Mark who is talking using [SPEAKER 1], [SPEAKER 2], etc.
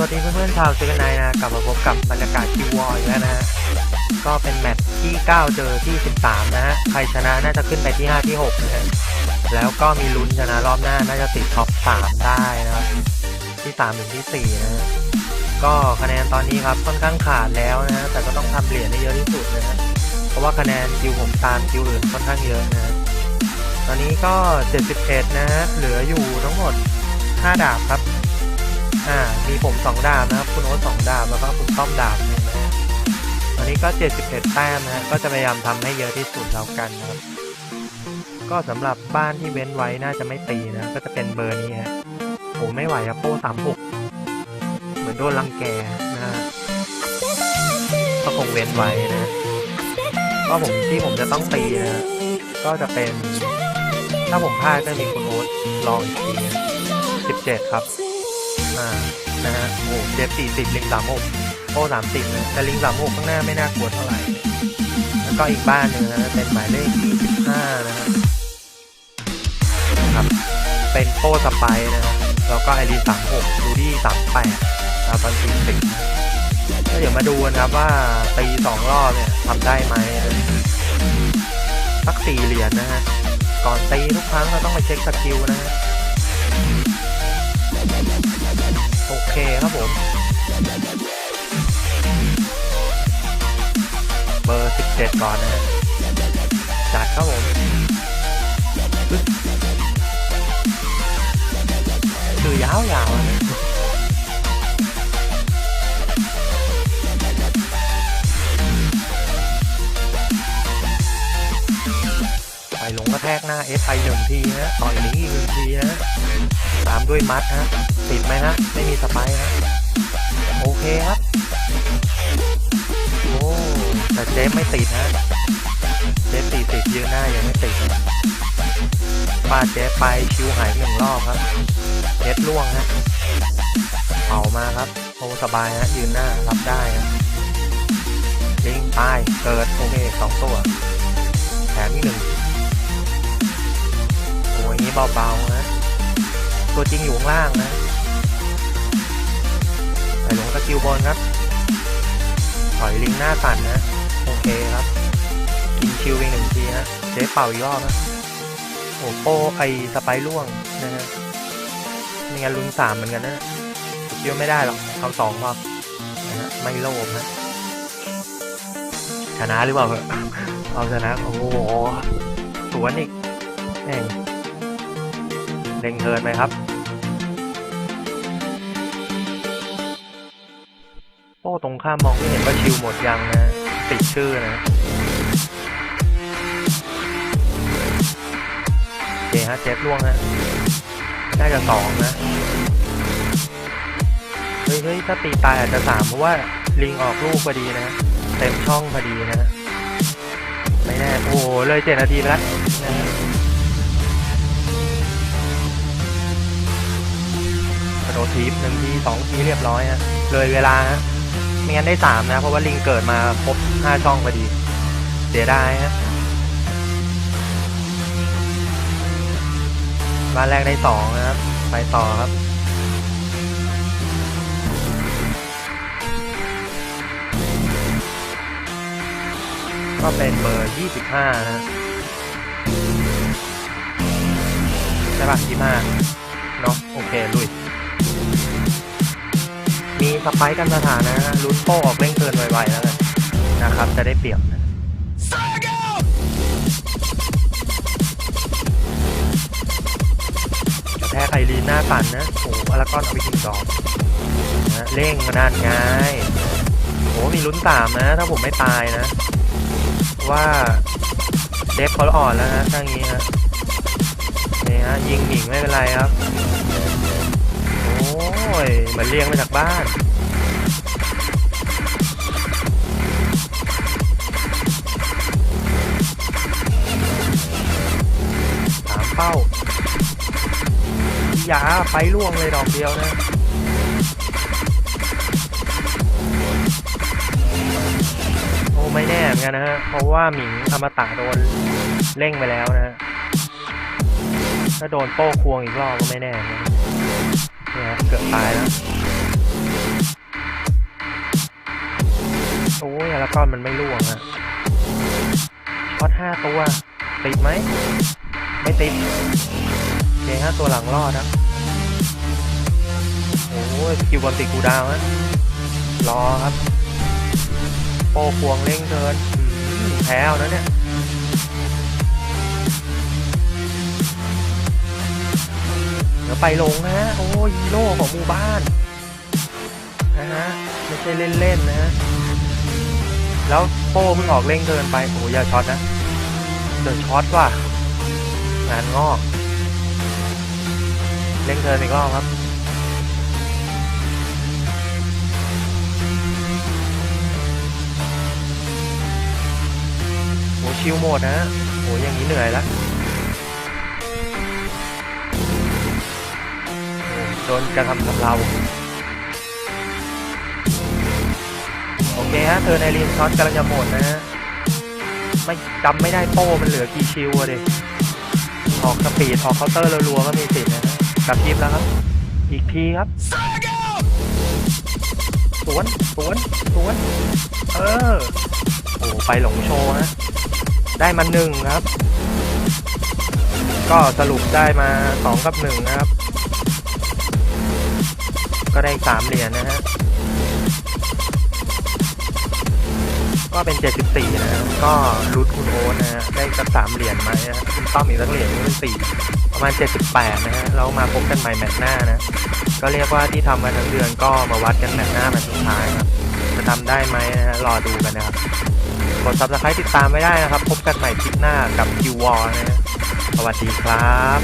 [SPEAKER 1] สวัสดีเพื่อนๆชาวเจกันไนนะกลับมาพบกับบรรยากาศคิววออีกแล้วนะฮะก็เป็นแมตช์ที่ 9 เจอที่ 13 นะฮะใครชนะน่าจะขึ้นไปที่ 5 ที่ 6 นะฮะแล้วก็มีลุ้นชนะรอบหน้าน่าจะติดท็อป 3 ได้นะครับที่ 3 ถึงที่ 4 นะฮะก็คะแนนตอนนี้ครับค่อนข้างขาดแล้วนะฮะแต่ก็ต้องทำเหรียญให้เยอะที่สุดนะฮะเพราะว่าคะแนนคิวผมตามคิวอื่นค่อนข้างเยอะนะฮะตอนนี้ก็ 71 นะฮะเหลืออยู่ทั้งหมด 5 ดาบครับ อ่า มีผมสองดาบนะครับ คุณโอ๊ตสองดาบ แล้วก็คุณต้อมดาบหนึ่งนะฮะตอนนี้ก็71แต้มนะฮะ ก็จะพยายามทำให้เยอะที่สุดแล้วกันนะครับ ก็สำหรับบ้านที่เว้นไว้น่าจะไม่ตีนะ ก็จะเป็นเบอร์นี้ฮะผมไม่ไหวอะโป้สามหกเหมือนโดนรังแกนะฮะ ก็คงเว้นไว้นะก็ผมที่ผมจะต้องตีนะก็จะเป็น ถ้าผมพลาดก็มีคุณโอ๊ตลองอีกทีนะ17ครับานะฮะโอ้เจฟสี่สิบลิงสามหกโป้สามสิบนะแต่ลิงสามหกข้างหน้าไม่น่ากลัวเท่าไหร่ แล้วก็อีกบ้านหนึ่งนะเป็นหมายเลขยี่สิบห้านะครับ เป็นโป้สไปร์นะแล้วก็ไอรีสามหกดูดี้สามแปดดาตอนสี่สิบก็เดี๋ยวมาดูนะครับว่าตีสองรอบเนี่ยทำได้ไหมสักสี่เหรียญนะฮะก่อนตีทุกครั้งเราต้องไปเช็คสกิลนะฮะ คครับผม เบอร์ 17 ก่อนนะฮะจัดครับผมคือยาวๆนะ ระแทกหน้า S ไปหนึ่งทีฮะต่อยลิงก์อีกหนึ่งทีฮะตามด้วยมัดฮะติดไหมฮะไม่มีสไปร์ฮะโอเคครับโอ้แต่เจฟไม่ติดฮะเจฟตีติดยืนหน้ายังไม่ติดฟาดเจฟไปชิวหายหนึ่งรอบครับเจฟล่วงฮะเผามาครับโอ้สบายฮะยืนหน้ารับได้ฮะลิงตายเกิดโอเคสองตัวแถมอีกหนึ่ง อย่างนี้เบาๆนะ ตัวจริงอยู่ข้างล่างนะใส่ลงสกิลบอลครับ ถอยลิงหน้าสั่นนะ โอเคครับ กินชิวไปหนึ่งทีนะเจ๊เป่าอีกรอบนะโอ้โป้ไอสไปร่วงนะฮะไม่งั้นลุ้นสามเหมือนกันนะสกิลไม่ได้หรอกเอาสองพอนะฮะไม่โลภฮะชนะหรือเปล่าเหอเอาชนะ โอ้โหสวนอีกแม่ง เล็งเทินไปครับ โอ้ตรงข้ามมองไม่เห็นว่าชิวหมดยังนะ ติดชื่อนะเคฮะเจ็ดล่วงฮะน่าจะสองนะเฮ้ยเฮ้ยถ้าตีตายอาจจะสามเพราะว่าลิงออกลูกพอดีนะ เต็มช่องพอดีนะ ไม่แน่ โอ้โหเลยเจ็ดนาทีแล้วนะ ดทีฟหนึ่งทีสองทีเรียบร้อยฮะเลยเวลาฮะไม่งั้นได้สามนะ เพราะว่าลิงเกิดมาครบห้าช่องพอดี เสียดายฮะบ้านแรกได้สองนะครับ ไปต่อครับก็เป็นเบอร์ยี่สิบห้านะใช่ปะยี่ห้าเนาะโอเค ลุย มีสไปค์กันสถานะฮะลุ้นโป้ออกเร่งเทินไวๆแล้วกันนะครับ จะได้เปรียบนะกระแทกไอรีนหน้าสั่นนะโอ้โหอลากอนเอาไปทิ้งดอกนะเร่งมาด้านง่ายโอ้มีลุ้นสามนะ ถ้าผมไม่ตายนะ ว่าเดฟเขาอ่อนแล้วนะถ้างี้ฮะนี่ฮะยิงหมิงไม่เป็นไรครับ มือนเลี้ยงมาจากบ้าน สามเป้า อย่าไปล่วงเลยดอกเดียวนะโอ้ไม่แน่เหมือนกันนะฮะ เพราะว่าหมิงอมตะโดนเร่งไปแล้วนะฮะถ้าโดนโป้ควงอีกรอบก็ไม่แน่นะ เกือบตายแล้วโอ้ยแล้วก้อนมันไม่ร่วงอะพอดห้าตัว ติดไหม ไม่ติดโอเคห้าตัวหลังรอดนะโอ้ยสกิลบอลติดกูดาวนะรอครับ โป้พวงเร่งเดินแพ้แล้วนะเนี่ย ไปลงนะฮะโอ้ยฮีโร่ของหมู่บ้านนะฮะไม่ใช่เล่นๆนะฮะแล้วโป้เพิ่งออกเร่งเดินไปโอ้ยอย่าช็อตนะเดินช็อตว่ะงานงอกเร่งเดินอีกรอบครับโหชิลโหมดนะฮะโหอย่างนี้เหนื่อยแล้ว โดนกระทำกับเรา โอเคฮะ เธอในรีนช็อตกำลังจะหมดนะฮะ ไม่จำไม่ได้โป้มันเหลือกี่ชิวอะเด็ออกสปีดออกเคาน์เตอร์รัวๆก็มีสิทธิ์นะฮะกลับทีมแล้วครับ อีกทีครับสวนสวนสวน เออ โอ้ไปหลงโชว์ฮะ ได้มาหนึ่งครับ ก็สรุปได้มาสองกับหนึ่งนะครับ ก็ได้สามเหรียญนะฮะ ก็เป็น74นะฮะก็รุดคุณโอ๊ตนะฮะ ได้สักสามเหรียญมนะฮะคุณต้อมอีกสักเหรียญนี่เป็นสี่ประมาณ78นะฮะ เรามาพบกันใหม่แมตช์หน้านะ ก็เรียกว่าที่ทำมาทั้งเดือนก็มาวัดกันแมตช์หน้าแมตช์สุดท้ายครับ จะทำได้ไหมนะฮะ รอดูกันนะครับ กด subscribe ติดตามไม่ได้นะครับ พบกันใหม่คลิปหน้ากับ Q War นะฮะสวัสดีครับ